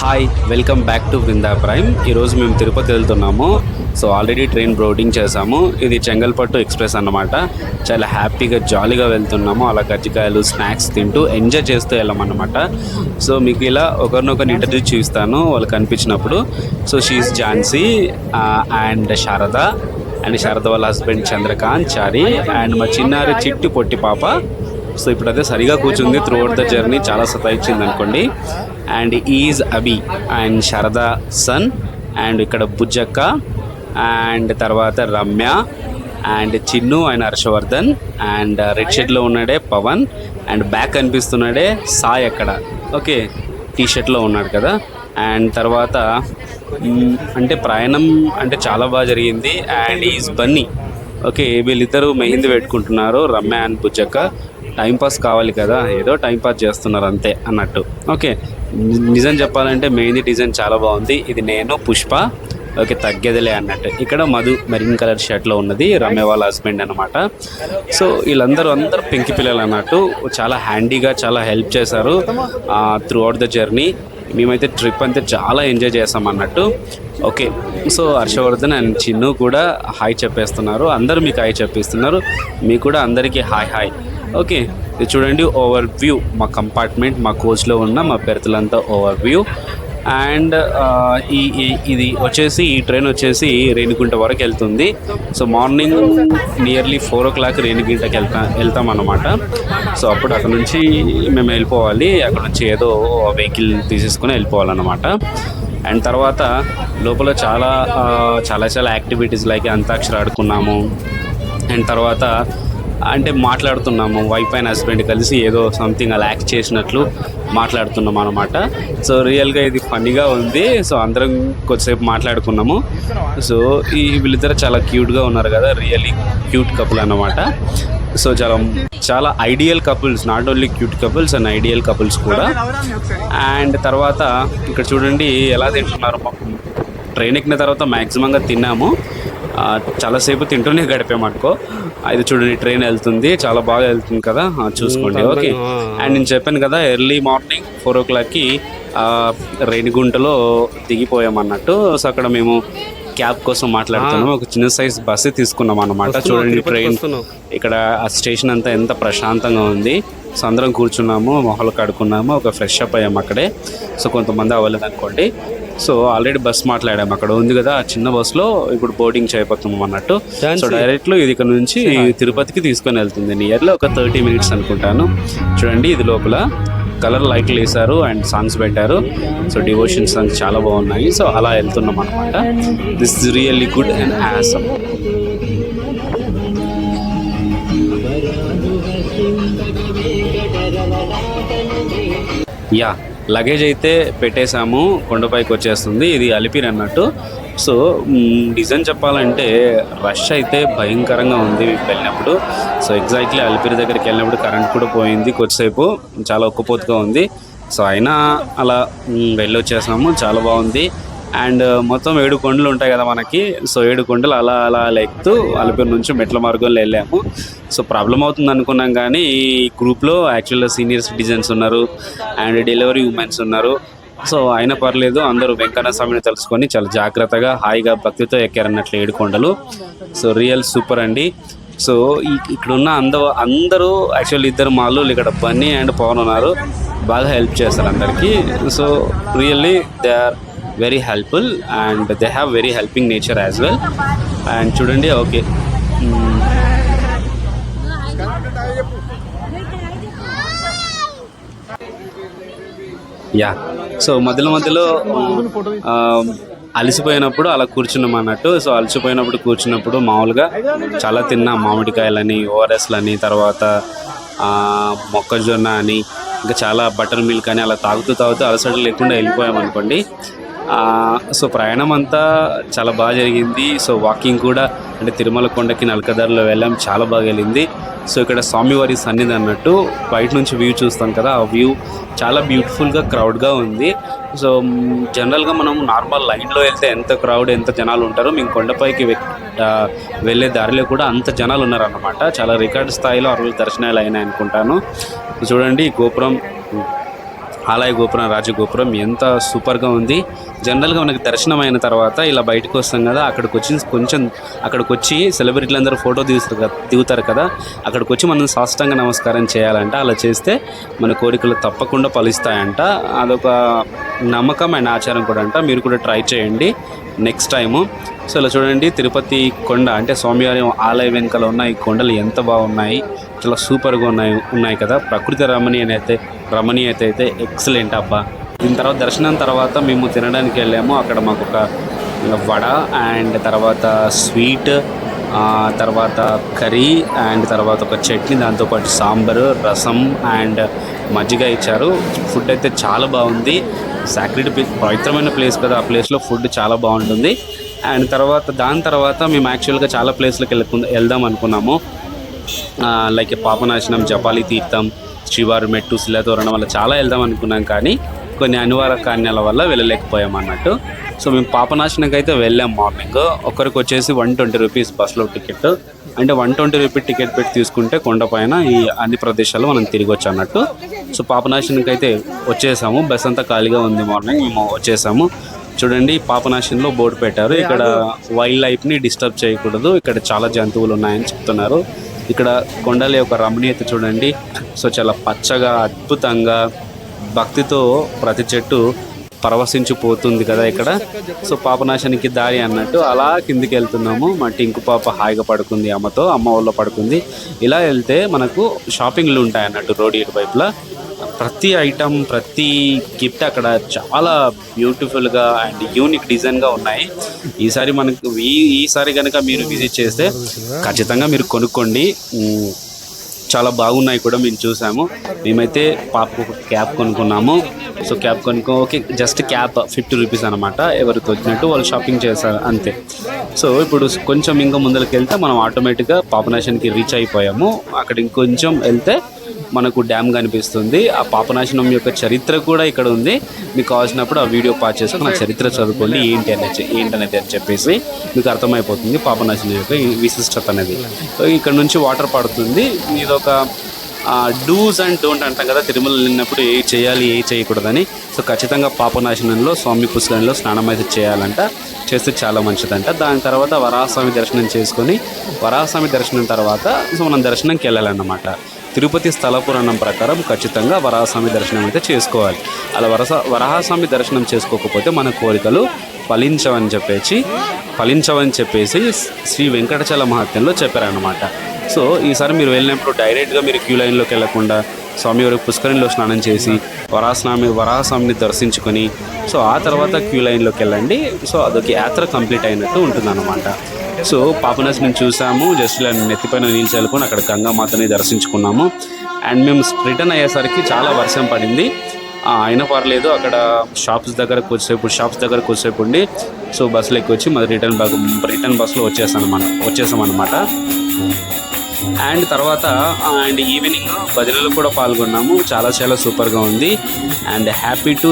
Hi welcome back to Brinda prime ఈరోజు మేము తిరుపతి వెళ్తున్నాము. సో ఆల్రెడీ ట్రైన్ బ్రోడింగ్ చేసాము ఇది చెంగల్పట్టు ఎక్స్ప్రెస్ అన్నమాట. చాలా హ్యాపీగా జాలీగా వెళ్తున్నాము. అలా కజ్జికాయలు స్నాక్స్ తింటూ ఎంజాయ్ చేస్తూ వెళ్ళామన్నమాట. సో మీకు ఇలా ఒకరినొకరిని ఇంటర్వ్యూ చూస్తాను. వాళ్ళు కనిపించినప్పుడు. సో షీఈ్ ఝాన్సీ అండ్ శారద అండ్ శారద వాళ్ళ హస్బెండ్ చంద్రకాంత్ చారి అండ్ మా చిన్నారి చిట్టి పొట్టి పాప. సో ఇప్పుడు అదే సరిగా కూర్చుంది. త్రూ అవుట్ ద జర్నీ చాలా సతాయించింది అనుకోండి and is Abhi and Sharada son and ఇక్కడ బుజ్జక్క అండ్ తర్వాత Ramya and Chinnu and Harshavardhan and red షర్ట్లో ఉన్నాడే పవన్ అండ్ బ్యాక్ కనిపిస్తున్నాడే సాయ్ అక్కడ. ఓకే టీ షర్ట్లో ఉన్నాడు కదా. అండ్ తర్వాత అంటే ప్రయాణం అంటే చాలా బాగా జరిగింది. And is Bunny. ఓకే వీళ్ళిద్దరూ మెహిందీ పెట్టుకుంటున్నారు రమ్య అండ్ బుజ్జక్క టైంపాస్ కావాలి కదా ఏదో టైంపాస్ చేస్తున్నారు అంతే అన్నట్టు. ఓకే నిజం చెప్పాలంటే మెహందీ డిజైన్ చాలా బాగుంది. ఇది నేను పుష్ప. ఓకే తగ్గేదిలే అన్నట్టు. ఇక్కడ మధు మెరీన్ కలర్ షర్ట్లో ఉన్నది రమ్య వాళ్ళ హస్బెండ్ అనమాట సో వీళ్ళందరూ అందరూ పెంకి పిల్లలు అన్నట్టు చాలా హ్యాండీగా చాలా హెల్ప్ చేశారు త్రూ అవుట్ ద జర్నీ మేమైతే ట్రిప్ అంతా చాలా ఎంజాయ్ చేసాం అన్నట్టు. Okay so Harshavardhan and Chinnu కూడా హాయ్ చెప్పేస్తున్నారు. అందరూ మీకు హాయ్ చెప్పిస్తున్నారు. మీకు కూడా అందరికీ హాయ్ హాయ్. ఓకే ఇది చూడండి ఓవర్ వ్యూ మా కంపార్ట్మెంట్ మా కోచ్లో ఉన్న మా పెరతలంతా ఓవర్ వ్యూ అండ్ ఈ ఇది వచ్చేసి ఈ ట్రైన్ వచ్చేసి రేణిగుంట వరకు వెళ్తుంది. So morning nearly four o'clock రేణిగుంటకి వెళ్తా వెళ్తాం అన్నమాట. సో అప్పుడు అక్కడ నుంచి మేము వెళ్ళిపోవాలి. అక్కడ నుంచి ఏదో వెహికల్ తీసేసుకొని వెళ్ళిపోవాలన్నమాట. అండ్ తర్వాత లోపల చాలా చాలా చాలా యాక్టివిటీస్ లైక్ అంతాక్షరి ఆడుకున్నాము. అండ్ తర్వాత అంటే మాట్లాడుతున్నాము వైఫ్ అండ్ హస్బెండ్ కలిసి ఏదో సంథింగ్ అలా యాక్ట్ చేసినట్లు మాట్లాడుతున్నాం అనమాట సో రియల్గా ఇది ఫన్నీగా ఉంది. సో అందరం కొద్దిసేపు మాట్లాడుకున్నాము. సో ఈ వీళ్ళిద్దరు చాలా క్యూట్గా ఉన్నారు కదా రియల్లీ క్యూట్ కపుల్ అన్నమాట. సో చాలా చాలా ideal couples not only cute couples and ideal couples కూడా. అండ్ తర్వాత ఇక్కడ చూడండి ఎలా తింటున్నారు. ట్రైన్ ఎక్కిన తర్వాత మ్యాక్సిమంగా తిన్నాము. చాలాసేపు తింటూనే గడిపామనుకో ఇది చూడండి ట్రైన్ వెళ్తుంది. చాలా బాగా వెళ్తుంది కదా. చూసుకోండి. ఓకే. అండ్ నేను చెప్పాను కదా ఎర్లీ మార్నింగ్ ఫోర్ ఓ క్లాక్కి రేణిగుంటలో దిగిపోయాం అన్నట్టు. సో అక్కడ మేము క్యాబ్ కోసం మాట్లాడుతున్నాం. ఒక చిన్న సైజ్ బస్సు తీసుకున్నాం అన్నమాట. చూడండి ట్రైన్ ఇక్కడ ఆ స్టేషన్ అంతా ఎంత ప్రశాంతంగా ఉంది. సో అందరం కూర్చున్నాము మొహలు కడుక్కున్నాము ఒక ఫ్రెష్ అప్ అయ్యాము అక్కడే. సో కొంతమంది అవ్వలేదు అనుకోండి. సో ఆల్రెడీ బస్ మాట్లాడాము అక్కడ ఉంది కదా ఆ చిన్న బస్సులో ఇప్పుడు బోర్డింగ్ చేయబోతున్నాం అన్నట్టు. సో డైరెక్ట్లో ఇది ఇక్కడ నుంచి తిరుపతికి తీసుకొని వెళ్తుంది. నియర్లీ ఒక థర్టీ మినిట్స్ అనుకుంటాను. చూడండి ఇది లోపల కలర్ లైట్లు వేశారు అండ్ సాంగ్స్ పెట్టారు. సో డివోషన్ సాంగ్స్ చాలా బాగున్నాయి. సో అలా వెళ్తున్నాం అనమాట this is really good and awesome yeah luggage అయితే పెట్టేశాము కొండపైకి వచ్చేస్తుంది ఇది అలిపిరి అన్నట్టు. సో డిజైన్ నిజం చెప్పాలంటే రష్ అయితే భయంకరంగా ఉంది వెళ్ళినప్పుడు. సో ఎగ్జాక్ట్లీ అలిపిరి దగ్గరికి వెళ్ళినప్పుడు కరెంట్ కూడా పోయింది కొద్దిసేపు చాలా ఒక్కపోతుగా ఉంది. సో అయినా అలా వెళ్ళొచ్చేసాము చాలా బాగుంది. అండ్ uh, మొత్తం ఏడు కొండలు ఉంటాయి కదా మనకి. సో ఏడు కొండలు అలా అలా అలా ఎక్కుతూ అలిపిరి నుంచి మెట్ల మార్గంలో వెళ్ళాము. సో ప్రాబ్లం అవుతుంది అనుకున్నాం కానీ ఈ గ్రూప్లో యాక్చువల్గా సీనియర్ సిటిజన్స్ ఉన్నారు అండ్ డెలివరీ ఉమెన్స్ ఉన్నారు. సో అయినా పర్లేదు అందరూ వెంకన్న స్వామిని తెలుసుకొని చాలా జాగ్రత్తగా హాయిగా భక్తితో ఎక్కారన్నట్లు ఏడు కొండలు. సో రియల్ సూపర్ అండి. సో ఇక్కడున్న అంద అందరూ యాక్చువల్లీ ఇద్దరు మాలు ఇక్కడ బన్నీ అండ్ పవన్ ఉన్నారు. బాగా హెల్ప్ చేస్తారు అందరికీ. So really they are very helpful and they have very helping nature as well and చూడండి ఓకే యా సో మధ్యలో మధ్యలో uh, um, అలసిపోయినప్పుడు అలా కూర్చున్నాం అన్నట్టు. సో అలసిపోయినప్పుడు కూర్చున్నప్పుడు మామూలుగా చాలా తిన్నాం. మామిడికాయలని ఓఆర్ఎస్లని తర్వాత మొక్కజొన్న అని ఇంకా చాలా బటర్ మిల్క్ అని అలా తాగుతూ తాగుతూ అలసట లేకుండా వెళ్ళిపోయాం అనుకోండి సో ప్రయాణం అంతా చాలా బాగా జరిగింది. సో వాకింగ్ కూడా అంటే తిరుమల కొండకి నలకదారిలో వెళ్ళాం చాలా బాగా వెళ్ళింది. సో ఇక్కడ స్వామివారి సన్నిధి అన్నట్టు బయట నుంచి వ్యూ చూస్తాం కదా ఆ వ్యూ చాలా బ్యూటిఫుల్గా క్రౌడ్గా ఉంది. సో జనరల్గా మనం నార్మల్ లైన్లో వెళ్తే ఎంత క్రౌడ్ ఎంత జనాలు ఉంటారో మేము కొండపైకి వె- వెళ్ళే దారిలో కూడా అంత జనాలు ఉన్నారన్నమాట. చాలా రికార్డ్ స్థాయిలో అరవై దర్శనాలు అయినాయి అనుకుంటాను. చూడండి గోపురం ఆలయ గోపురం రాజగోపురం ఎంత సూపర్గా ఉంది. జనరల్గా మనకి దర్శనం అయిన తర్వాత ఇలా బయటకు వస్తాం కదా అక్కడికి వచ్చి కొంచెం అక్కడికి వచ్చి సెలబ్రిటీలు అందరూ ఫోటో దిగుతారు కదా దిగుతారు కదా అక్కడికి వచ్చి మనం సాష్టాంగ నమస్కారం చేయాలంట అలా చేస్తే మన కోరికలు తప్పకుండా ఫలిస్తాయంట. అదొక నమ్మకం అండ్ ఆచారం కూడా అంట. మీరు కూడా ట్రై చేయండి. Next time. సో ఇలా చూడండి తిరుపతి కొండ అంటే స్వామివారి ఆలయ వెనుకల ఉన్న ఈ కొండలు ఎంత బాగున్నాయి. చాలా సూపర్గా ఉన్నాయి ఉన్నాయి కదా. ప్రకృతి రమణీయత అయితే రమణీయత అయితే ఎక్సలెంట్ అబ్బా. దీని తర్వాత దర్శనం తర్వాత మేము తినడానికి వెళ్ళాము. అక్కడ మాకు ఒక వడ అండ్ తర్వాత స్వీట్ తర్వాత కర్రీ అండ్ తర్వాత ఒక చట్నీ దాంతోపాటు సాంబారు రసం అండ్ మజ్జిగ ఇచ్చారు. ఫుడ్ అయితే చాలా బాగుంది. సాక్రెడ్ పవిత్రమైన ప్లేస్ కదా. ఆ ప్లేస్లో ఫుడ్ చాలా బాగుంటుంది. అండ్ తర్వాత దాని తర్వాత మేము యాక్చువల్గా చాలా ప్లేస్లకు వెళ్ళకు వెళ్దాం అనుకున్నాము. లైక్ పాపనాశనం జపాలి తీర్థం శ్రీవారి మెట్టు శిలాతోరణం వల్ల చాలా వెళ్దాం అనుకున్నాం కానీ కొన్ని అనివార్య కారణాల వల్ల వెళ్ళలేకపోయాం అన్నట్టు. సో మేము పాపనాశనంకి అయితే వెళ్ళాం మార్నింగ్. ఒకరికి వచ్చేసి వన్ ట్వంటీ రూపీస్ బస్లో టికెట్. అంటే వన్ ట్వంటీ రూపీ టికెట్ పెట్టి తీసుకుంటే కొండపైన ఈ అన్ని ప్రదేశాలు మనం తిరగొచ్చు అన్నట్టు. సో పాపనాశనంకి అయితే వచ్చేసాము. బస్ అంతా ఖాళీగా ఉంది మార్నింగ్. మేము వచ్చేసాము. చూడండి పాపనాశనంలో బోర్డు పెట్టారు. ఇక్కడ వైల్డ్ లైఫ్ని డిస్టర్బ్ చేయకూడదు. ఇక్కడ చాలా జంతువులు ఉన్నాయని చెప్తున్నారు. ఇక్కడ కొండల యొక్క రమణీయత చూడండి. సో చాలా పచ్చగా అద్భుతంగా భక్తితో ప్రతి చెట్టు పరవశించిపోతుంది కదా ఇక్కడ. సో పాపనాశనికి దారి అన్నట్టు అలా కిందికి వెళ్తున్నాము మా టింకు పాప హాయిగా పడుకుంది అమ్మతో అమ్మ వాళ్ళ పడుకుంది. ఇలా వెళ్తే మనకు షాపింగ్లు ఉంటాయి అన్నట్టు రోడ్ ఇటువైపులా ప్రతి ఐటమ్ ప్రతి గిఫ్ట్ అక్కడ చాలా బ్యూటిఫుల్గా అండ్ యూనిక్ డిజైన్గా ఉన్నాయి. ఈసారి మనకు ఈ ఈసారి కనుక మీరు విజిట్ చేస్తే ఖచ్చితంగా మీరు కొనుక్కోండి. చాలా బాగున్నాయి కూడా మేము చూసాము. మేమైతే పాపకు ఒక క్యాప్ కొనుక్కున్నాము. సో క్యాప్ కొనుక్కో okay just cap fifty rupees అనమాట ఎవరికి వచ్చినట్టు వాళ్ళు షాపింగ్ చేశారు అంతే. సో ఇప్పుడు కొంచెం ఇంకా ముందరికి వెళ్తే మనం ఆటోమేటిక్గా పాపనాశన్కి రీచ్ అయిపోయాము. అక్కడ ఇంకొంచెం వెళ్తే మనకు డ్యామ్ కనిపిస్తుంది. ఆ పాపనాశనం యొక్క చరిత్ర కూడా ఇక్కడ ఉంది. మీకు కావాల్సినప్పుడు ఆ వీడియో పాస్ చేసి నా చరిత్ర చదువుకోండి. ఏంటి అనేది ఏంటనేది అని చెప్పేసి మీకు అర్థమైపోతుంది పాపనాశనం యొక్క విశిష్టత అనేది. సో ఇక్కడ నుంచి వాటర్ పడుతుంది. ఇదొక డూస్ అండ్ డోంట్ అంటాం కదా తిరుమల వెళ్ళినప్పుడు ఏ చేయాలి ఏ చేయకూడదని. సో ఖచ్చితంగా పాపనాశనంలో స్వామి పుష్కరంలో స్నానం అయితే చేయాలంట. చేస్తే చాలా మంచిదంట. దాని తర్వాత వరాహస్వామి దర్శనం చేసుకొని వరాహస్వామి దర్శనం తర్వాత సో మనం దర్శనంకి వెళ్ళాలన్నమాట. తిరుపతి స్థల పురాణం ప్రకారం ఖచ్చితంగా వరాహస్వామి దర్శనం అయితే చేసుకోవాలి. అలా వరస వరాహస్వామి దర్శనం చేసుకోకపోతే మన కోరికలు ఫలించవని చెప్పేసి ఫలించవని చెప్పేసి శ్రీ వెంకటచల మహత్యంలో చెప్పారనమాట సో ఈసారి మీరు వెళ్ళినప్పుడు డైరెక్ట్గా మీరు క్యూ లైన్లోకి వెళ్ళకుండా స్వామివారి పుష్కరిణిలో స్నానం చేసి వరాస్వామి వరాహస్వామిని దర్శించుకొని సో ఆ తర్వాత క్యూ లైన్లోకి వెళ్ళండి. సో అదొక యాత్ర కంప్లీట్ అయినట్టు ఉంటుందన్నమాట. సో పాపనాశనం చూసాము జస్ట్ ఇలా నెత్తిపైన నీళ్ళు చల్లుకొని అక్కడ గంగామాతని దర్శించుకున్నాము. అండ్ మేము రిటర్న్ అయ్యేసరికి చాలా వర్షం పడింది. అయినా పర్లేదు అక్కడ షాప్స్ దగ్గర కొద్దిసేపు షాప్స్ దగ్గర కొద్దిసేపు ఉండి సో బస్సులో ఎక్కి వచ్చి మరి రిటర్న్ బస్ రిటర్న్ బస్సులో వచ్చేసాను మనం వచ్చేసాం అనమాట అండ్ తర్వాత అండ్ ఈవినింగ్ భజనలు కూడా పాల్గొన్నాము. చాలా చాలా సూపర్గా ఉంది. And happy to